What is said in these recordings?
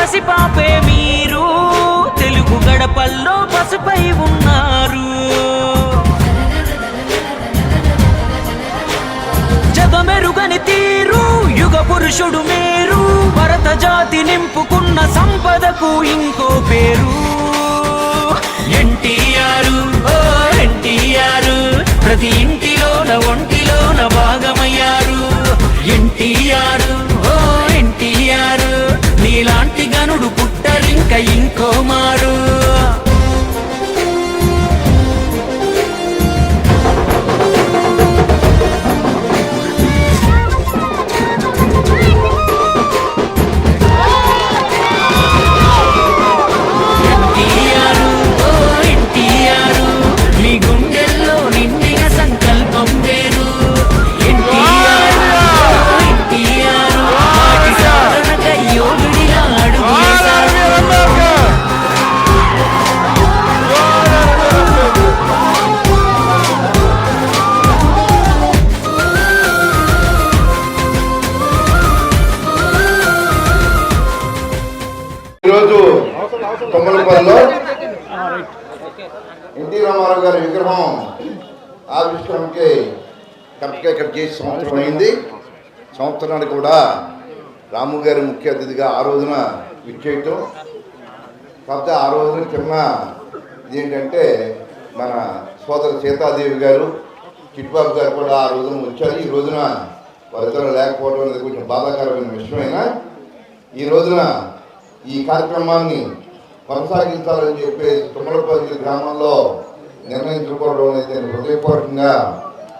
పసిపాపే మీరు తెలుగు గడపల్లో పసుపై ఉన్నారు. జగమెరుగని తీరు యుగ పురుషుడు మీరు భరత జాతి నింపుకున్న సంపదకు ఇంకో పేరు. తొమ్మలపల్లిలో ఎన్టీ రామారావు గారి విగ్రహం ఆవిష్కరణకి కరెక్ట్గా ఇక్కడ చేసి సంవత్సరం అయింది. సంవత్సరానికి కూడా రాము గారి ముఖ్య అతిథిగా ఆ రోజున విచ్చేయటం. కాకపోతే ఆ రోజున చిన్న ఏంటంటే మన సోదరు సీతాదేవి గారు చిట్బాబు గారు కూడా ఆ రోజున వచ్చారు. ఈ రోజున వారిద్దరు లేకపోవడం అనేది కొంచెం బాధాకరమైన విషయమైనా ఈ రోజున ఈ కార్యక్రమాన్ని కొనసాగించాలని చెప్పి తుమ్మలపల్లి గ్రామంలో నిర్ణయించుకోవడం అనేది హృదయపూర్వకంగా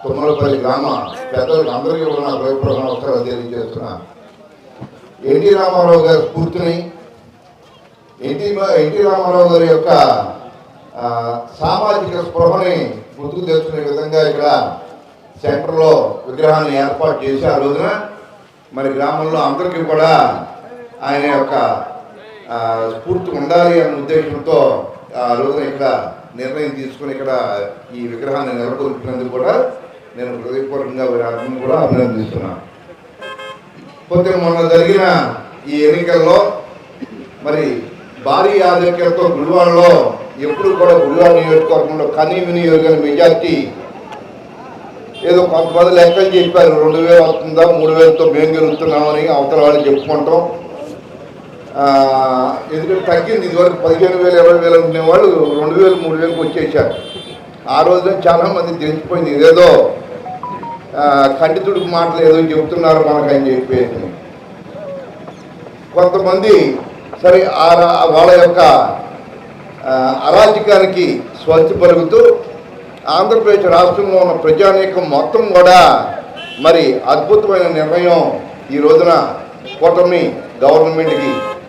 తుమ్మలపల్లి గ్రామ పెద్దలకు అందరికీ కూడా నా హృదయపూర్వక నమస్కారాలు తెలియజేస్తున్నా. ఎన్టీ రామారావు గారి స్ఫూర్తిని ఎన్టీ ఎన్టీ రామారావు గారి యొక్క సామాజిక స్పృహని గుర్తుకు తెచ్చుకునే విధంగా ఇక్కడ సెంటర్లో విగ్రహాన్ని ఏర్పాటు చేసి ఆ రోజున మరి గ్రామంలో అందరికీ కూడా ఆయన యొక్క స్ఫూర్తి ఉండాలి అనే ఉద్దేశంతో ఆ రోజున ఇక్కడ నిర్ణయం తీసుకుని ఇక్కడ ఈ విగ్రహాన్ని నెలకొల్పినందుకు కూడా నేను హృదయపూర్వకంగా వీరందరినీ కూడా అభినందిస్తున్నాను. పోతే మొన్న జరిగిన ఈ ఎన్నికల్లో మరి భారీ ఆధిక్యతతో గుడివాడలో ఎప్పుడు కూడా గుడివాడ నియోజకవర్గంలో కనీ వినియోగం మెజార్టీ ఏదో కొంతమంది లెక్కలు చెప్పారు రెండు వేలు వస్తుందా మూడు వేలతో మేము గెలుస్తున్నామని అవతల వాళ్ళు చెప్పుకుంటాం. ఎందుకంటే తగ్గింది. ఇదివరకు పదిహేను వేలు ఇరవై వేలు ఉండేవాళ్ళు వాళ్ళు రెండు వేలు మూడు వేలకు వచ్చేసారు. ఆ రోజున చాలామంది తెలిసిపోయింది. ఇదేదో ఆ, ఖండితుడికి మాటలు ఏదో చెబుతున్నారు మనకు అని చెప్పేసి. కొంతమంది సరే ఆ రా- వాళ్ళ యొక్క అరాజకానికి అరాచకానికి స్వస్తి పలుకుతూ ఆంధ్రప్రదేశ్ రాష్ట్రంలో ఉన్న ప్రజానీకం మొత్తం కూడా మరి అద్భుతమైన నిర్ణయం ఈ రోజున కూటమి గవర్నమెంట్కి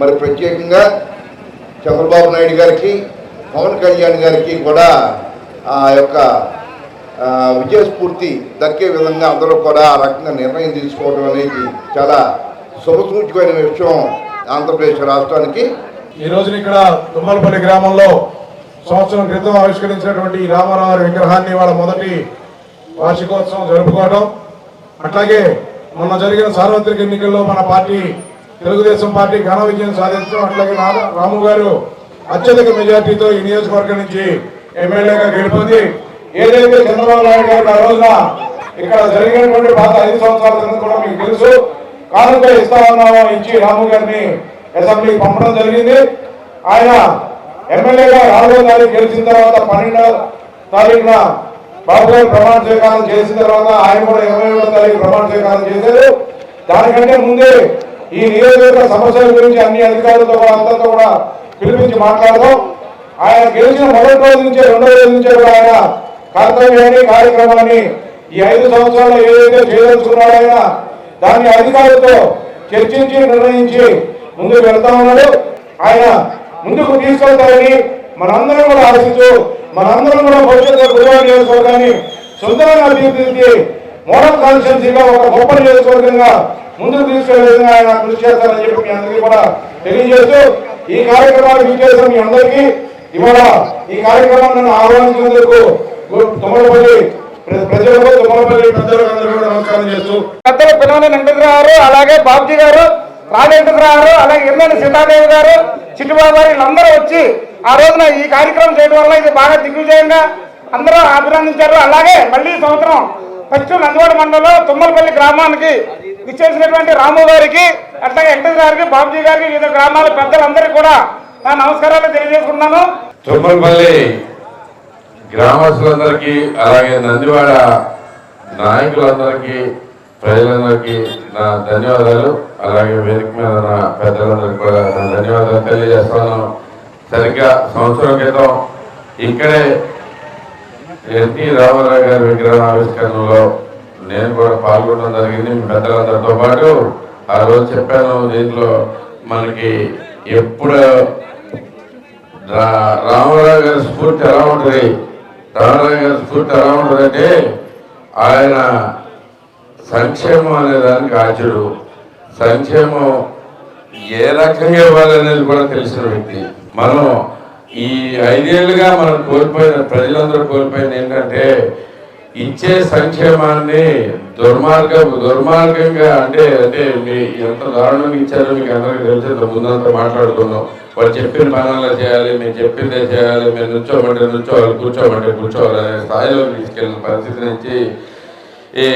మరి ప్రత్యేకంగా చంద్రబాబు నాయుడు గారికి పవన్ కళ్యాణ్ గారికి కూడా ఆ యొక్క విజయస్ఫూర్తి దక్కే విధంగా అందరూ కూడా ఆ రకంగా నిర్ణయం తీసుకోవడం అనేది చాలా శుభసూచకమైన విషయం ఆంధ్రప్రదేశ్ రాష్ట్రానికి. ఈ రోజున ఇక్కడ తుమ్మలపల్లి గ్రామంలో సంవత్సరం క్రితం ఆవిష్కరించినటువంటి ఈ రామారావు విగ్రహాన్ని వాళ్ళ మొదటి వార్షికోత్సవం జరుపుకోవడం. అట్లాగే మొన్న జరిగిన సార్వత్రిక ఎన్నికల్లో మన పార్టీ తెలుగుదేశం పార్టీ ఘన విజయం సాధించడం అట్లాగే రాము గారు అత్యధిక మెజార్టీతో ఈ నియోజకవర్గం నుంచి ఎమ్మెల్యేగా గెలుపొంది. ఏదైతే చంద్రబాబు నాయుడు గారు ఆ రోజున ఇక్కడ జరిగినటువంటి పాత ఐదు సంవత్సరాల క్రితం కూడా మీకు తెలుసు. కానుక ఇస్తా ఉన్నామో ఇచ్చి రాము గారిని అసెంబ్లీకి పంపడం జరిగింది. ఆయన ఎమ్మెల్యేగా నాలుగో తారీఖు గెలిచిన తర్వాత పన్నెండో తారీఖున బాబు గారు ప్రమాణ స్వీకారం చేసిన తర్వాత ఆయన కూడా ఇరవై ఏడవ తారీఖు ప్రమాణ స్వీకారం చేశారు. దానికంటే ముందే ఈ నియోజకవర్గ సమస్యల గురించి అన్ని అధికారులతో కూడా అందరితో కూడా పిలిపించి మాట్లాడదాం. ఆయన గెలిచిన మొదటి రోజు నుంచే రెండో రోజు నుంచే కూడా ఆయన కర్తవ్యాన్ని కార్యక్రమాన్ని ఈ ఐదు సంవత్సరాలు ఏదైతే చేయదలుచుకున్నాడో ఆయన దాన్ని అధికారులతో చర్చించి నిర్ణయించి ముందుకు వెళ్తా ఉన్నాడు. ఆయన ముందుకు తీసుకెళ్తారని మనందరం కూడా ఆశిస్తూ మనందరం కూడా భవిష్యత్తులో గురువారి నియోజకవర్గాన్ని సుందరంగా తీర్చిదిద్ది మోడల్ కాన్స్టిట్యున్సీగా ఒక గొప్ప నియోజకవర్గంగా ముందుకు తీసుకునే విధంగా ఆయన కృషి చేస్తారని చెప్పి మీ అందరికీ కూడా తెలియజేస్తూ ఈ కార్యక్రమాన్ని విజేసిన మీ అందరికీ ఇవాళ ఈ కార్యక్రమాన్ని నన్ను ఆహ్వానించినందుకు గు- తుమ్మలపల్లి ప్ర- ప్రజలకు తుమ్మలపల్లి పెద్దలకు అందరూ కూడా నమస్కారం చేస్తూ. పెద్దలు పిల్లలు వెంకటరావు గారు అలాగే బాబుజీ గారు రాజేంద్రరావు అలాగే ఎమ్మెల్యే సీతాదేవి గారు చిట్టుబాబు గారు వీళ్ళందరూ వచ్చి ఆ రోజున ఈ కార్యక్రమం చేయడం వల్ల ఇది బాగా దిగ్విజయంగా అందరూ అభినందించారు. అలాగే మళ్ళీ సంవత్సరం పశ్చిమ నందివాడ మండలంలో తుమ్మలపల్లి గ్రామానికి ఇచ్చేసినటువంటి రాము గారికి అట్లాగే వెంకటేశ్వర గారికి బాబుజీ గారికి వివిధ గ్రామాల పెద్దలందరికీ కూడా నా నమస్కారాలు తెలియజేసుకుంటున్నాను. తుమ్మలపల్లి గ్రామస్తులందరికీ అలాగే నందివాడ నాయకులందరికీ ప్రజలందరికీ నా ధన్యవాదాలు. అలాగే వేదిక మీద ఉన్న పెద్దలందరికీ కూడా నా ధన్యవాదాలు తెలియజేస్తాను సరిగ్గా సంవత్సరం క్రితం ఇక్కడే ఎన్టీ రామారావు గారి విగ్రహ ఆవిష్కరణలో నేను కూడా పాల్గొనడం జరిగింది. మీ పెద్దలందరితో పాటు ఆ రోజు చెప్పాను దీంట్లో మనకి ఎప్పుడు రా- రామారావు గారి స్ఫూర్తి ఎలా ఉంటుంది? రామారావు గారి స్ఫూర్తి ఎలా ఉంటుందంటే ఆయన సంక్షేమం అనే దానికి ఆచుడు. సంక్షేమం ఏ రకంగా ఇవ్వాలనేది కూడా తెలిసిన వ్యక్తి. మనం ఈ ఐదేళ్ళుగా మనం కోల్పోయిన ప్రజలందరూ కోల్పోయిన ఏంటంటే ఇచ్చే సంక్షేమాన్ని దుర్మార్గ దుర్మార్గంగా అంటే అంటే మీ ఎంత దారుణంగా ఇచ్చారో మీకు అందరికీ తెలిసి ముందంతా మాట్లాడుకున్నాం. వాళ్ళు చెప్పిన పనులు చేయాలి మేము చెప్పిందే చేయాలి మేము నుంచోమంటే నుంచోవాలి కూర్చోమంటే కూర్చోవాలి అనే స్థాయిలో తీసుకెళ్ళిన పరిస్థితి నుంచి ఈ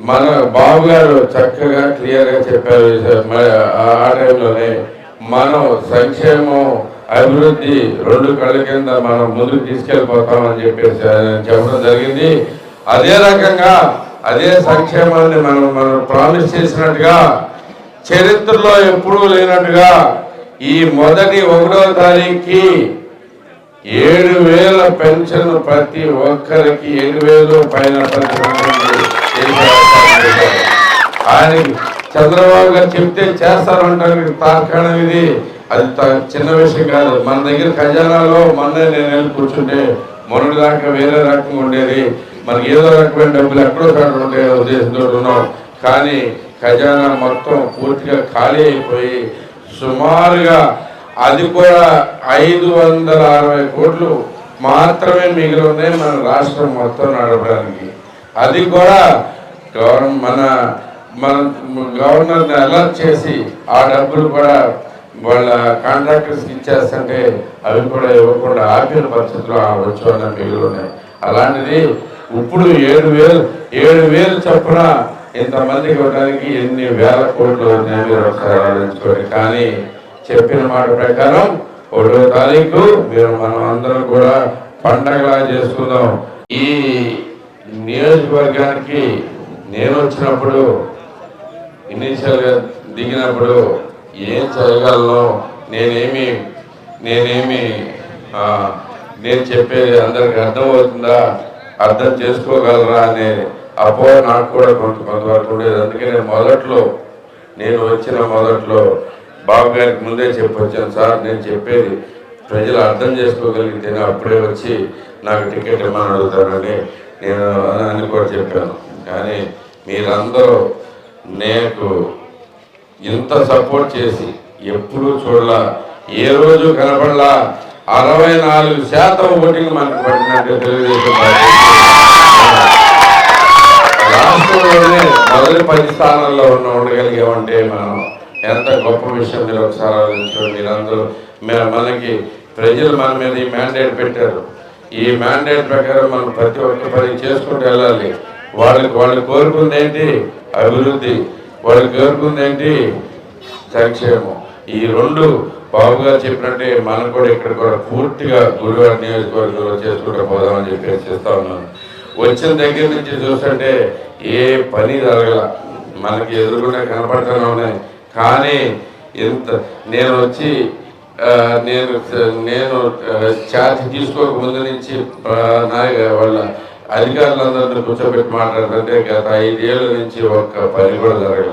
మన బాబు గారు చక్కగా క్లియర్గా చెప్పారు ఆ టైంలోనే మనం సంక్షేమం అభివృద్ధి రెండు కళ్ళ కింద మనం ముందుకు తీసుకెళ్ళిపోతామని చెప్పేసి చెప్పడం జరిగింది. అదే రకంగా అదే సంక్షేమాన్ని మనం మనం ప్రామిస్ చేసినట్టుగా చరిత్రలో ఎప్పుడూ లేనట్టుగా ఈ మొదటి ఒకటో తారీఖుకి ఏడు వేల పెన్షన్ ప్రతి ఒక్కరికి ఏడు వేలు పైన ఆయనకి చంద్రబాబు గారు చెప్తే చేస్తారంటానికి తార్కాణం ఇది. అది చిన్న విషయం కాదు. మన దగ్గర ఖజానాలో మొన్నే నేను వెళ్ళి కూర్చుంటే మొన్నటి దాకా వేరే రకంగా ఉండేది. మనకి ఏదో రకమైన డబ్బులు ఎక్కడో కాడ ఉండే ఉద్దేశంతో ఉన్నాం కానీ ఖజానా మొత్తం పూర్తిగా ఖాళీ అయిపోయి సుమారుగా అది కూడా ఐదు వందల అరవై కోట్లు మాత్రమే మిగిలి ఉన్నాయి మన రాష్ట్రం మొత్తం నడపడానికి. అది కూడా గవర్న మన మన గవర్నర్ని అలర్ట్ చేసి ఆ డబ్బులు కూడా వాళ్ళ కాంట్రాక్టర్స్ ఇచ్చేస్తుంటే అవి కూడా ఇవ్వకుండా ఆపిన పరిస్థితులు ఆ అన్న మిగిలి ఉన్నాయి అలాంటిది ఇప్పుడు ఏడు వేలు ఏడు వేలు చొప్పున ఇంతమందికి ఇవ్వడానికి ఎన్ని వేల కోట్లు ఉన్నాయి మీరు ఒకసారి ఆలోచించుకోండి. కానీ చెప్పిన మాట ప్రకారం ఒకటో తారీఖు మీరు మనం అందరం కూడా పండగలా చేసుకుందాం. ఈ నియోజకవర్గానికి నేను వచ్చినప్పుడు ఇనీషియల్గా దిగినప్పుడు ఏం చేయగలను? నేనేమి నేనేమి నేను చెప్పేది అందరికి అర్థమవుతుందా? అర్థం చేసుకోగలరా అనే అపో నాకు కూడా కొంత కొంతవరకు ఉండేది. అందుకే నేను మొదట్లో నేను వచ్చిన మొదట్లో బాబు గారికి ముందే చెప్పొచ్చాను సార్ నేను చెప్పేది ప్రజలు అర్థం చేసుకోగలిగితేనే అప్పుడే వచ్చి నాకు టికెట్ ఇమ్మని అడుగుతానని నేను అని కూడా చెప్పాను. కానీ మీరందరూ నాకు ఇంత సపోర్ట్ చేసి ఎప్పుడూ చూడలా. ఏ రోజు కనపడలా. అరవై నాలుగు శాతం ఓటింగ్ మనకు పట్టినట్టు తెలుగుదేశం పార్టీ. రాష్ట్రంలోనే మొదటి పది స్థానాల్లో ఉన్న ఉండగలిగామంటే మనం ఎంత గొప్ప విషయం మీరు ఒకసారి ఆలోచించండి మీరందరూ మనకి ప్రజలు మన మీద ఈ మ్యాండేట్ పెట్టారు. ఈ మ్యాండేట్ ప్రకారం మనం ప్రతి ఒక్క పని చేసుకుంటూ వెళ్ళాలి. వాళ్ళకి వాళ్ళు కోరుకుంది ఏంటి? అభివృద్ధి. వాళ్ళు కోరుకుంది ఏంటి సంక్షేమం. ఈ రెండు బాబు గారు చెప్పినట్టే మనం కూడా ఇక్కడ కూడా పూర్తిగా గురుగారి నియోజకవర్గంలో చేసుకుంటూ పోదామని చెప్పి చేస్తా ఉన్నాను. వచ్చిన దగ్గర నుంచి చూస్తుంటే ఏ పని జరగల. మనకి ఎదురుకుండా కనపడుతూనే ఉన్నాయి. కానీ ఎంత నేను వచ్చి నేను నేను ఛార్జ్ తీసుకోక ముందు నుంచి ఆ, నాయ వాళ్ళ అధికారులందరినీ కూర్చోబెట్టి మాట్లాడుతుంటే గత ఐదేళ్ళ నుంచి ఒక్క పని కూడా జరగల.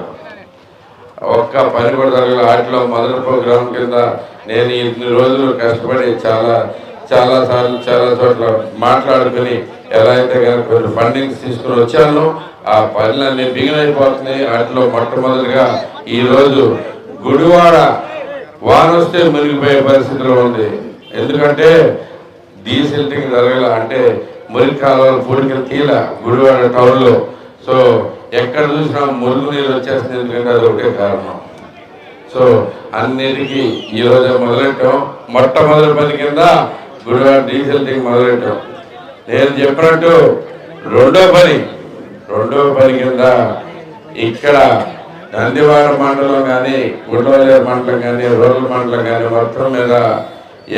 ఒక్క పని కూడా జరగల. వాటిలో మొదటి ప్రోగ్రాం కింద నేను ఇన్ని రోజులు కష్టపడి చాలా చాలా సార్లు చాలా చోట్ల మాట్లాడుకుని ఎలా అయితే కనుక కొన్ని ఫండింగ్స్ తీసుకుని వచ్చాను ఆ పనులన్నీ బిగిన్ అయిపోతున్నాయి వాటిలో మొట్టమొదటిగా ఈ రోజు గుడివాడ వాన వస్తే మునిగిపోయే పరిస్థితిలో ఉంది. ఎందుకంటే డీసిల్టింగ్ జరగల అంటే మురికి కాలువలు పూడికలు తీల గుడివాడ టౌన్లో. సో ఎక్కడ చూసినా మురుగు నీళ్ళు వచ్చేస్తుంది ఎందుకంటే అది ఒకటే కారణం. సో అన్నిటికీ ఈరోజు మొదలెట్టాం. మొట్టమొదటి పని కింద గుడివాడ డీజిల్ దిగి మొదలెట్టాం. నేను చెప్పినట్టు రెండో పని రెండో పని కింద ఇక్కడ నందివాడ మండలం కానీ గుండవలేరు మండలం కానీ రూరల్ మండలం కానీ మొత్తం మీద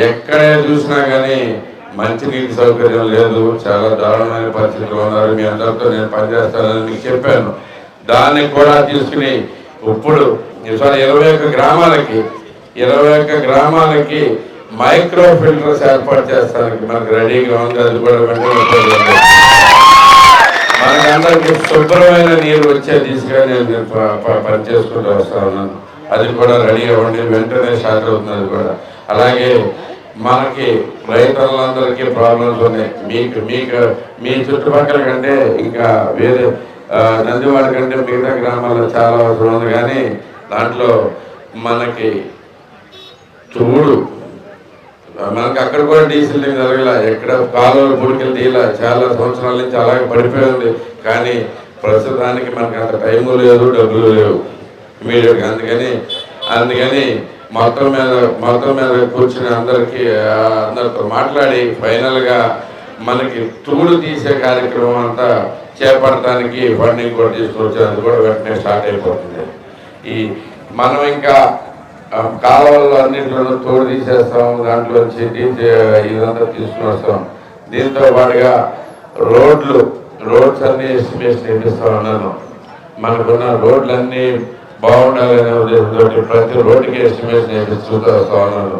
ఎక్కడే చూసినా కానీ మంచినీటి సౌకర్యం లేదు. చాలా దారుణమైన పరిస్థితులు ఉన్నారు. మీ అందరితో నేను పనిచేస్తానని మీకు చెప్పాను. దాన్ని కూడా తీసుకుని ఇప్పుడు ఇరవై ఒక్క గ్రామాలకి ఇరవై ఒక్క గ్రామాలకి మైక్రో ఫిల్టర్స్ ఏర్పాటు చేస్తానికి మనకు రెడీగా ఉంది. అది కూడా వెంటనే మనకందరికి శుభ్రమైన నీరు వచ్చే దిశగా నేను ప- వస్తా ఉన్నాను. అది కూడా రెడీగా ఉండి వెంటనే స్టార్ట్ అవుతుంది అది కూడా. అలాగే మనకి రైతులందరికీ ప్రాబ్లమ్స్ ఉన్నాయి. మీకు మీకు మీ చుట్టుపక్కల కంటే ఇంకా వేరే నందివాడ కంటే మిగతా గ్రామాల్లో చాలా అవసరం ఉంది. కానీ దాంట్లో మనకి చూడు మనకి అక్కడ కూడా డీజిల్ జరగల. ఎక్కడ కాలువలు పుడికెళ్ళి తీయలే. చాలా సంవత్సరాల నుంచి అలాగే పడిపోయింది కానీ ప్రస్తుతానికి మనకి అంత టైము లేదు డబ్బులు లేవు. ఇమీడియట్గా. అందుకని అందుకని మొత్తం మీద మొత్తం మీద కూర్చుని అందరికీ అందరితో మాట్లాడి ఫైనల్గా మనకి తూడు తీసే కార్యక్రమం అంతా చేపడటానికి ఫండింగ్ కూడా తీసుకొచ్చి కూడా వెంటనే స్టార్ట్ అయిపోతుంది. ఈ మనం ఇంకా కాలువల్లో అన్నింటిలో తోడు తీసేస్తాం దాంట్లోంచి డీజే ఇదంతా తీసుకుని వస్తాం. దీంతో పాటుగా రోడ్లు రోడ్స్ అన్ని ఎస్టిమేషన్ ఇప్పిస్తా ఉన్నాను మనకున్న రోడ్లన్నీ బాగుండాలనే ఉద్దేశంతో ప్రతి రోడ్డుకి ఎస్టిమేషన్ ఇప్పిస్తూ వస్తా ఉన్నాను.